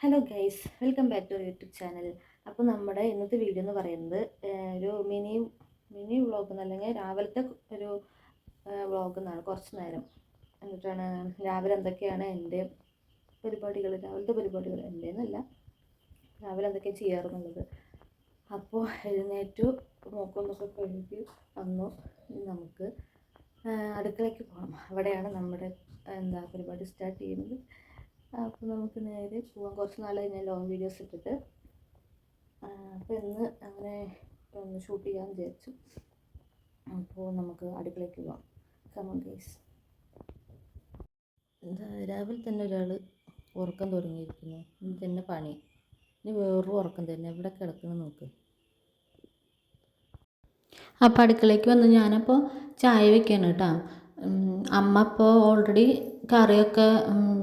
Hello guys welcome back to YouTube channel അപ്പോൾ നമ്മുടെ ഇന്നത്തെ വീഡിയോ എന്ന് പറയുന്നത് ഒരു മിനി മിനി വ്ളോഗ് എന്നല്ലെങ്കിൽ രാവിലത്തെ ഒരു വ്ളോഗ് എന്നാണ് കുറച്ച് നേരം. എന്നിട്ടാണ് രാവിലെ എന്തൊക്കെയാണ് എന്റെ പരിപാടികൾ രാവിലത്തെ പരിപാടികൾ എന്റെ എന്നല്ല രാവിലെ എന്തൊക്കെയാണ് ചെയ്യാറെന്നുള്ളത് അപ്പോൾ എഴുന്നേറ്റു മൂക്കൊന്നൊക്കെ കഴുകി വന്നു. നമുക്ക് അടുക്കളയ്ക്ക് പോകണം അവിടെയാണ് നമ്മുടെ എന്താ പരിപാടി സ്റ്റാർട്ട് ചെയ്യുന്നത്. അപ്പോൾ നമുക്ക് നേരെ പോവാം. കുറച്ച് നാളായി ഞാൻ ലോങ് വീഡിയോസ് ഇട്ടിട്ട്. അപ്പോൾ ഇന്ന് അങ്ങനെ ഒന്ന് ഷൂട്ട് ചെയ്യാൻ വിചാരിച്ചു. അപ്പോൾ നമുക്ക് അടുക്കളയ്ക്ക് പോവാം. കമൺ ഗൈസ് രാവിലെ തന്നെ ഒരാൾ ഉറക്കം തുടങ്ങിയിരിക്കുന്നു. ഇത് തന്നെ പണി. ഇനി വേറൊരു ഉറക്കം തന്നെ. എവിടെ കിടക്കണം നോക്ക്. അപ്പോൾ അടുക്കളയ്ക്ക് വന്ന് ഞാനപ്പോൾ ചായ വെക്കാണ് കേട്ടോ. അമ്മ ഇപ്പോൾ ഓൾറെഡി കറിയൊക്കെ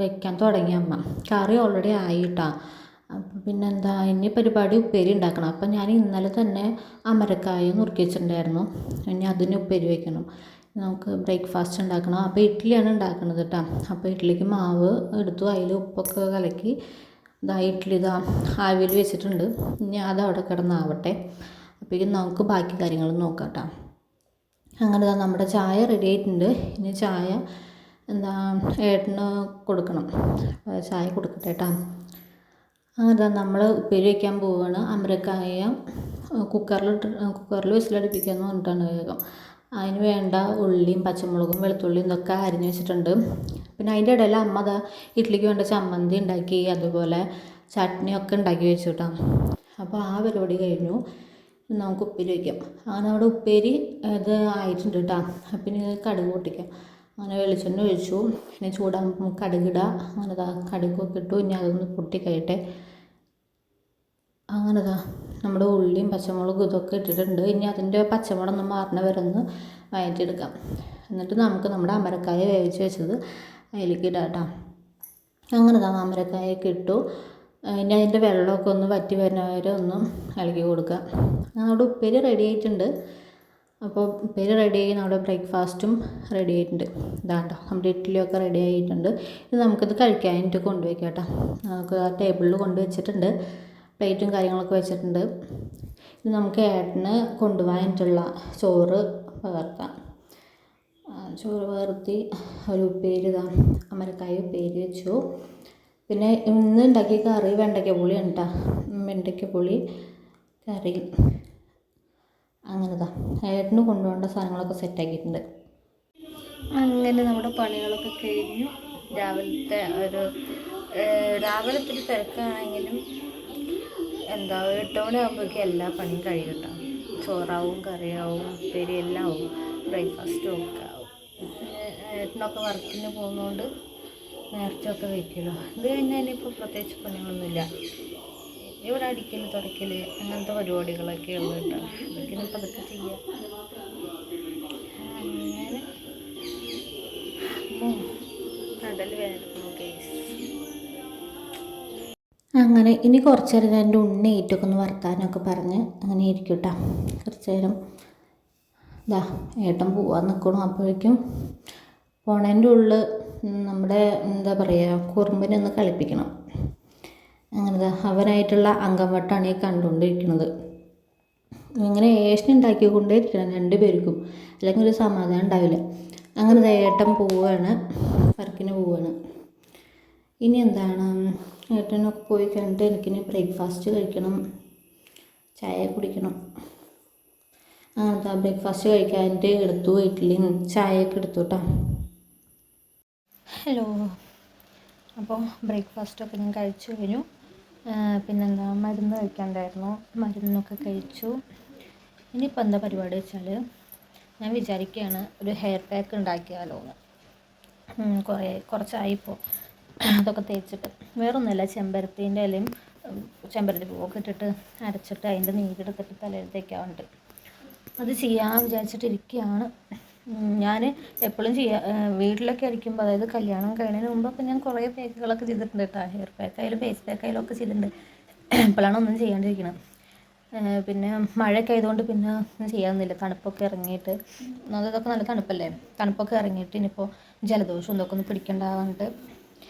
വെക്കാൻ തുടങ്ങി അമ്മ. കറി ഓൾറെഡി ആയിട്ടോ. അപ്പോൾ പിന്നെന്താ ഇനി പരിപാടി ഉപ്പേരി ഉണ്ടാക്കണം. അപ്പം ഞാൻ ഇന്നലെ തന്നെ അമരക്കായ നുറുക്കി വെച്ചിട്ടുണ്ടായിരുന്നു. ഇനി അതിന് ഉപ്പേരി വെക്കണം. നമുക്ക് ബ്രേക്ക്ഫാസ്റ്റ് ഉണ്ടാക്കണം. അപ്പോൾ ഇഡ്ഡലിയാണ് ഉണ്ടാക്കുന്നത് കേട്ടോ അപ്പോൾ ഇഡ്ഡലിക്ക് മാവ് എടുത്തു. അതിൽ ഉപ്പൊക്കെ കലക്കി ഇതാ ഇഡ്ഡലി ഇതാ ആവിയിൽ വെച്ചിട്ടുണ്ട്. ഇനി അത് അവിടെ കിടന്നാവട്ടെ. ഇനി നമുക്ക് ബാക്കി കാര്യങ്ങൾ നോക്കാം കേട്ടോ അങ്ങനെ നമ്മുടെ ചായ റെഡി ആയിട്ടുണ്ട്. ഇനി ചായ എന്താ ഏട്ടന് കൊടുക്കണം. ചായ കൊടുക്കട്ടെ കേട്ടോ അങ്ങനെ നമ്മൾ ഉപ്പേരി വയ്ക്കാൻ പോവുകയാണ് അമരക്കായ കുക്കറിലിട്ട് കുക്കറിൽ വിസിലടിപ്പിക്കാമെന്ന് പറഞ്ഞിട്ടാണ് വേഗം. അതിന് വേണ്ട ഉള്ളിയും പച്ചമുളകും വെളുത്തുള്ളിയും ഇതൊക്കെ അരിഞ്ഞ് വെച്ചിട്ടുണ്ട്. പിന്നെ അതിന്റെ ഇടയിൽ അമ്മ അതാ ഇഡ്ഡലിക്ക് വേണ്ട ചമ്മന്തി ഉണ്ടാക്കി അതുപോലെ ചട്നിയൊക്കെ ഉണ്ടാക്കി വെച്ചു കേട്ടോ അപ്പോൾ ആ പരിപാടി കഴിഞ്ഞു. നമുക്ക് ഉപ്പേരി വയ്ക്കാം അങ്ങനെ അവിടെ ഉപ്പേരി ഇത് ആയിട്ടുണ്ട് കേട്ടോ പിന്നെ കടുക് പൊട്ടിക്കാം. അങ്ങനെ വെളിച്ചെണ്ണ ഒഴിച്ചു. പിന്നെ ചൂടാകുമ്പോൾ കടുകിടുക അങ്ങനെ താ കടുകൊക്കെ ഇട്ടു. ഇനി അതൊന്ന് പൊട്ടി കഴിയട്ടെ അങ്ങനെ ദാ നമ്മുടെ ഉള്ളിയും പച്ചമുളകും ഇതൊക്കെ ഇട്ടിട്ടുണ്ട്. ഇനി അതിന്റെ പച്ചമുളക് ഒന്ന് മാറണ വരെ ഒന്ന് എന്നിട്ട് നമുക്ക് നമ്മുടെ അമരക്കായ വേവിച്ച് വെച്ചത് അതിലേക്ക് ഇടാം അങ്ങനെ ദാ അമരക്കായൊക്കെ ഇട്ടു. ഇനി അതിന്റെ വെള്ളമൊക്കെ ഒന്ന് വറ്റി വരുന്ന വരെ ഒന്ന് ഇളക്കി കൊടുക്കുക നമ്മുടെ ഉപ്പേരി റെഡി ആയിട്ടുണ്ട്. അപ്പോൾ ഉപ്പേരി റെഡി ആയി നമ്മുടെ ബ്രേക്ക്ഫാസ്റ്റും റെഡി ആയിട്ടുണ്ട്. ഇതാട്ടോ നമ്മുടെ ഇഡ്ഡലിയൊക്കെ റെഡി ആയിട്ടുണ്ട്. ഇത് നമുക്കിത് കഴിക്കാനായിട്ട് കൊണ്ടുവയ്ക്കാം കേട്ടോ. നമുക്ക് ആ ടേബിളിൽ കൊണ്ടുവച്ചിട്ടുണ്ട് പ്ലേറ്റും കാര്യങ്ങളൊക്കെ വെച്ചിട്ടുണ്ട്. ഇത് നമുക്ക് ഏട്ടന് കൊണ്ടുപോകാനായിട്ടുള്ള ചോറ് പകർത്താം ചോറ് പകർത്തി ഒരു ഉപ്പേരി ഇതാ അമരക്കായ ഉപ്പേരി വെച്ചു. പിന്നെ ഇന്ന് ഉണ്ടാക്കിയ കറി വെണ്ടയ്ക്ക പുളിയാണ് കേട്ടോ. വെണ്ടയ്ക്ക പുളി കറി. അങ്ങനെതാ. ഏട്ടന് കൊണ്ടുപോകേണ്ട സാധനങ്ങളൊക്കെ സെറ്റാക്കിയിട്ടുണ്ട് അങ്ങനെ നമ്മുടെ പണികളൊക്കെ കഴിഞ്ഞു. രാവിലത്തെ ഒരു രാവിലത്തെ രാവിലെ ഇത്തിരി തിരക്കാണെങ്കിലും എന്താ എട്ട് മണിയാകുമ്പോഴേക്കും എല്ലാ പണിയും കഴിയും കേട്ടോ. ചോറാവും കറിയാവും ഉപ്പേരി എല്ലാം ആവും. ബ്രേക്ക്ഫാസ്റ്റും ഒക്കെ ആവും. ഏട്ടനൊക്കെ വർക്കിന് പോകുന്നതുകൊണ്ട് നേരത്തെ ഒക്കെ വയ്ക്കുമല്ലോ ഇത് കഴിഞ്ഞാൽ ഇനിയിപ്പോൾ പ്രത്യേകിച്ച് പണികളൊന്നുമില്ല. ഇവിടെ അടിക്കൽ തുടയ്ക്കൽ അങ്ങനത്തെ പരിപാടികളൊക്കെ ഉള്ളു കേട്ടോ. അതൊക്കെ പതുക്കെ ചെയ്യാം. അങ്ങനെ. അങ്ങനെ ഇനി കുറച്ച് നേരം ഞാൻ എന്റെ ഉണ്ണി ഏറ്റൊക്കെ ഒന്ന് വർത്താനമൊക്കെ പറഞ്ഞ് അങ്ങനെ ഇരിക്കും കേട്ടോ കുറച്ച് നേരം. ഇതാ ഏട്ടൻ പോവാൻ നിൽക്കണം അപ്പോഴേക്കും. പോണേന്റെ ഉള്ളിൽ നമ്മുടെ എന്താ പറയുക കുറുമ്പിനെ ഒന്ന് കളിപ്പിക്കണം. അങ്ങനെ ദാ അവനായിട്ടുള്ള അങ്കമട്ടാണ് ഈ കണ്ടുകൊണ്ടിരിക്കുന്നത്. ഇങ്ങനെ ഏഷ്യൻ ഉണ്ടാക്കിക്കൊണ്ടേ ഇരിക്കണം രണ്ട് പേർക്കും അല്ലെങ്കിൽ ഒരു സമാധാനം ഉണ്ടാവില്ല. അങ്ങനെ ഏട്ടൻ പോവുകയാണ് വർക്കിന് പോവുകയാണ് ഇനി എന്താണ്? ഏട്ടനൊക്കെ പോയി കഴിഞ്ഞിട്ട് എനിക്കിനി ബ്രേക്ക്ഫാസ്റ്റ് കഴിക്കണം. ചായ കുടിക്കണം. അങ്ങനത്തെ ബ്രേക്ക്ഫാസ്റ്റ് കഴിക്കാനായിട്ട് എടുത്തു ഇഡ്ഡലിയും ചായയൊക്കെ എടുത്തു കേട്ടോ ഹലോ അപ്പോൾ ബ്രേക്ക്ഫാസ്റ്റൊക്കെ ഞാൻ കഴിച്ചു കഴിഞ്ഞു. പിന്നെന്താ മരുന്ന് കഴിക്കാണ്ടായിരുന്നു. മരുന്നൊക്കെ കഴിച്ചു. ഇനിയിപ്പോൾ എന്താ പരിപാടി വെച്ചാൽ ഞാൻ വിചാരിക്കുകയാണ് ഒരു ഹെയർ പാക്ക് ഉണ്ടാക്കിയാലോ കുറേ കുറച്ചായിപ്പോൾ അതൊക്കെ തേച്ചിട്ട്. വേറൊന്നുമല്ല ചെമ്പരത്തീന്റെ ഇലയും ചെമ്പരത്തി പൂവൊക്കെ ഇട്ടിട്ട് അരച്ചിട്ട് അതിന്റെ നീരെടുത്തിട്ട് തലയിൽ തേക്കാറുണ്ട്. അത് ചെയ്യാൻ വിചാരിച്ചിട്ടിരിക്കുകയാണ് ഞാൻ എപ്പോഴും ചെയ്യാ വീട്ടിലൊക്കെ അടിക്കുമ്പോൾ അതായത് കല്യാണം കഴിഞ്ഞതിന് മുമ്പൊക്കെ ഞാൻ കുറേ പാക്കുകളൊക്കെ ചെയ്തിട്ടുണ്ട് കേട്ടോ. ഹെയർ പാക്ക് ആയാലും ഫേസ് പാക്ക് ആയാലും ഒക്കെ ചെയ്തിട്ടുണ്ട്. ഇപ്പോഴാണ് ഒന്നും ചെയ്യാണ്ടിരിക്കുന്നത് പിന്നെ മഴയൊക്കെ ആയതുകൊണ്ട് പിന്നെ ഒന്നും ചെയ്യാവുന്നില്ല തണുപ്പൊക്കെ ഇറങ്ങിയിട്ട്. അതൊക്കെ നല്ല തണുപ്പല്ലേ? തണുപ്പൊക്കെ ഇറങ്ങിയിട്ട് ഇനിയിപ്പോൾ ജലദോഷം ഇതൊക്കെ ഒന്ന് പിടിക്കണ്ടാവാണ്ട്.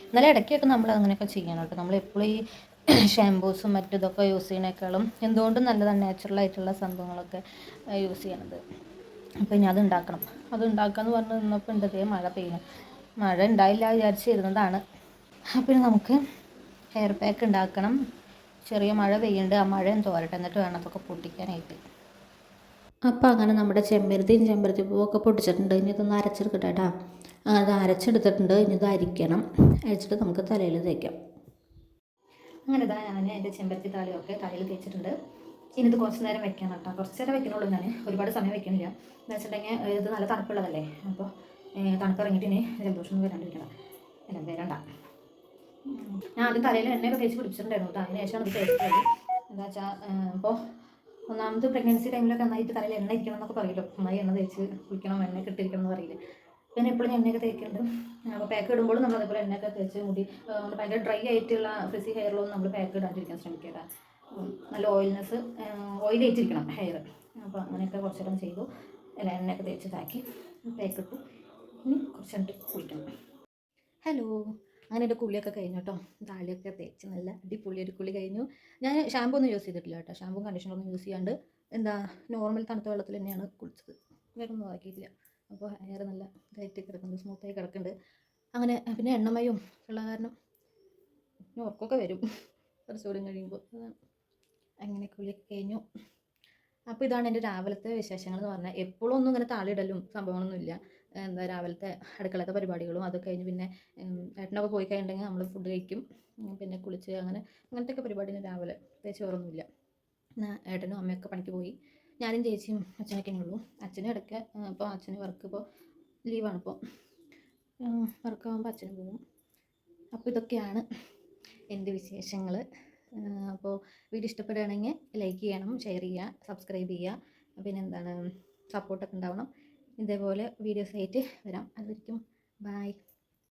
എന്നാലും ഇടയ്ക്കൊക്കെ നമ്മൾ അങ്ങനെയൊക്കെ ചെയ്യണം കേട്ടോ. നമ്മൾ എപ്പോഴും ഈ ഷാമ്പൂസും മറ്റു ഇതൊക്കെ യൂസ് ചെയ്യണേക്കാളും എന്തുകൊണ്ടും നല്ലതാണ്. നാച്ചുറൽ ആയിട്ടുള്ള സംഭവങ്ങളൊക്കെ യൂസ് ചെയ്യണത്. അപ്പോൾ ഇനി അത് ഉണ്ടാക്കണം. അത് പറഞ്ഞ് നിന്നപ്പോൾ ഉണ്ട് ദേ മഴ പെയ്യണം മഴ ഉണ്ടായില്ല വിചാരിച്ചിരുന്നതാണ്. ഇനി നമുക്ക് ഹെയർ പാക്ക് ഉണ്ടാക്കണം. ചെറിയ മഴ പെയ്യുന്നുണ്ട് ആ മഴയും തോരട്ടെ. എന്നിട്ട് വേണം അതൊക്കെ പൊട്ടിക്കാനായിട്ട്. അപ്പോൾ അങ്ങനെ നമ്മുടെ ചെമ്പരത്തിയും ചെമ്പരത്തി പൂവൊക്കെ പൊട്ടിച്ചിട്ടുണ്ട്. ഇനി ഇതൊന്ന് അരച്ചെടുക്കട്ടെ കേട്ടോ. അത് അരച്ചെടുത്തിട്ടുണ്ട്. ഇനി ഇത് അരിക്കണം. അരച്ചിട്ട് നമുക്ക് തലയിൽ തേക്കാം. അങ്ങനെ ഇതാ ഞാൻ എന്റെ ചെമ്പരത്തി താളിയൊക്കെ തലയിൽ തേച്ചിട്ടുണ്ട്. ഇനി ഇത് കുറച്ച് നേരം വെക്കണം കേട്ടോ. കുറച്ച് നേരം വെക്കണുള്ളൂ ഞാൻ ഒരുപാട് സമയം വെക്കണില്ല. എന്ന് വെച്ചിട്ടുണ്ടെങ്കിൽ ഇത് നല്ല തണുപ്പുള്ളതല്ലേ? അപ്പോൾ തണുപ്പ് ഇറങ്ങിയിട്ട് ഇനി ജലദോഷം വരാണ്ടിരിക്കണം അല്ല വരണ്ട. ഞാൻ ആദ്യം തലയിൽ എണ്ണയൊക്കെ തേച്ച് പിടിച്ചിട്ടുണ്ടായിരുന്നു കേട്ടോ. അതിന് ശേഷമാണ് ഇത് തേച്ചിട്ടുള്ളത് എന്താ വെച്ചാൽ ഇപ്പോൾ ഒന്നാമത് പ്രഗ്നൻസി ടൈമിലൊക്കെ നന്നായിട്ട് തലയിൽ എണ്ണ ഇരിക്കണം എന്നൊക്കെ പറയുമല്ലോ നന്നായി എണ്ണ തേച്ച് കുളിക്കണം എണ്ണ കിട്ടിയിരിക്കണം എന്ന് പറയില്ല. പിന്നെ എപ്പോഴും എണ്ണയൊക്കെ തേക്കുന്നുണ്ട് അപ്പോൾ പാക്ക് ഇടുമ്പോഴും നമ്മൾ അതേപോലെ എണ്ണയൊക്കെ തേച്ച് മുടി ഭയങ്കര ഡ്രൈ ആയിട്ടുള്ള ഫ്രിസി ഹെയറിലൊന്നും നമ്മൾ പാക്ക് ഇടാണ്ടിരിക്കാൻ ശ്രമിക്കുക നല്ല ഓയിൽനെസ് ഓയിൽ ഏറ്റിരിക്കണം ഹെയർ അപ്പോൾ അങ്ങനെയൊക്കെ കുറച്ചിടം ചെയ്തു. അല്ല എണ്ണയൊക്കെ തേച്ച് ഇതാക്കി പാക്ക് ഇനി കുറച്ച് നേരം കുളിക്കണം. ഹലോ അങ്ങനെ എന്റെ കുളിയൊക്കെ കഴിഞ്ഞു കേട്ടോ താളിയൊക്കെ തേച്ച് നല്ല അടിപൊളി ഒരു കുളി കഴിഞ്ഞു. ഞാൻ ഷാമ്പൂ ഒന്നും യൂസ് ചെയ്തിട്ടില്ല കേട്ടോ ഷാമ്പൂ കണ്ടീഷണറൊന്നും യൂസ് ചെയ്യാണ്ട് എന്താ നോർമൽ തണുത്ത വെള്ളത്തിൽ തന്നെയാണ് കുളിച്ചത്. വേറെ ഒന്നും ആക്കിയിട്ടില്ല അപ്പോൾ ഹെയർ നല്ല ഇതായിട്ട് കിടക്കുന്നുണ്ട് സ്മൂത്തായി കിടക്കുന്നുണ്ട്. അങ്ങനെ പിന്നെ എണ്ണമയും ഉള്ള കാരണം ഉറക്കമൊക്കെ വരും. കുറച്ചുകൂടി കഴിയുമ്പോൾ. അങ്ങനെ കുളിയൊക്കെ കഴിഞ്ഞു. അപ്പോൾ ഇതാണ് എന്റെ രാവിലത്തെ വിശേഷങ്ങൾ എന്ന് പറഞ്ഞാൽ എപ്പോഴും ഒന്നും ഇങ്ങനെ താളിയിടലും സംഭവങ്ങളൊന്നുമില്ല. എന്താ രാവിലത്തെ അടുക്കളത്തെ പരിപാടികളും അതൊക്കെ കഴിഞ്ഞ് പിന്നെ ഏട്ടനൊക്കെ പോയി കഴിഞ്ഞിട്ടുണ്ടെങ്കിൽ നമ്മൾ ഫുഡ് കഴിക്കും. പിന്നെ കുളിച്ച് അങ്ങനെ അങ്ങനത്തെ ഒക്കെ പരിപാടിന് രാവിലെ എന്നാ ഏട്ടനും അമ്മയൊക്കെ പണിക്ക് പോയി. ഞാനും ചേച്ചിയും അച്ഛനൊക്കെ ഉള്ളൂ. അച്ഛനും ഇടയ്ക്ക് ഇപ്പോൾ അച്ഛന് വർക്ക് ഇപ്പോൾ ലീവാണ് ഇപ്പോൾ വർക്ക് ആകുമ്പോൾ അച്ഛനും പോകും അപ്പോൾ ഇതൊക്കെയാണ് എന്റെ വിശേഷങ്ങൾ അപ്പോൾ വീഡിയോ ഇഷ്ടപ്പെടുകയാണെങ്കിൽ ലൈക്ക് ചെയ്യണം ഷെയർ ചെയ്യുക സബ്സ്ക്രൈബ് ചെയ്യുക. പിന്നെ എന്താണ് സപ്പോർട്ടൊക്കെ ഉണ്ടാവണം. ഇതേപോലെ വീഡിയോസ് ആയിട്ട് വരാം. അതുവരെയും ബായ്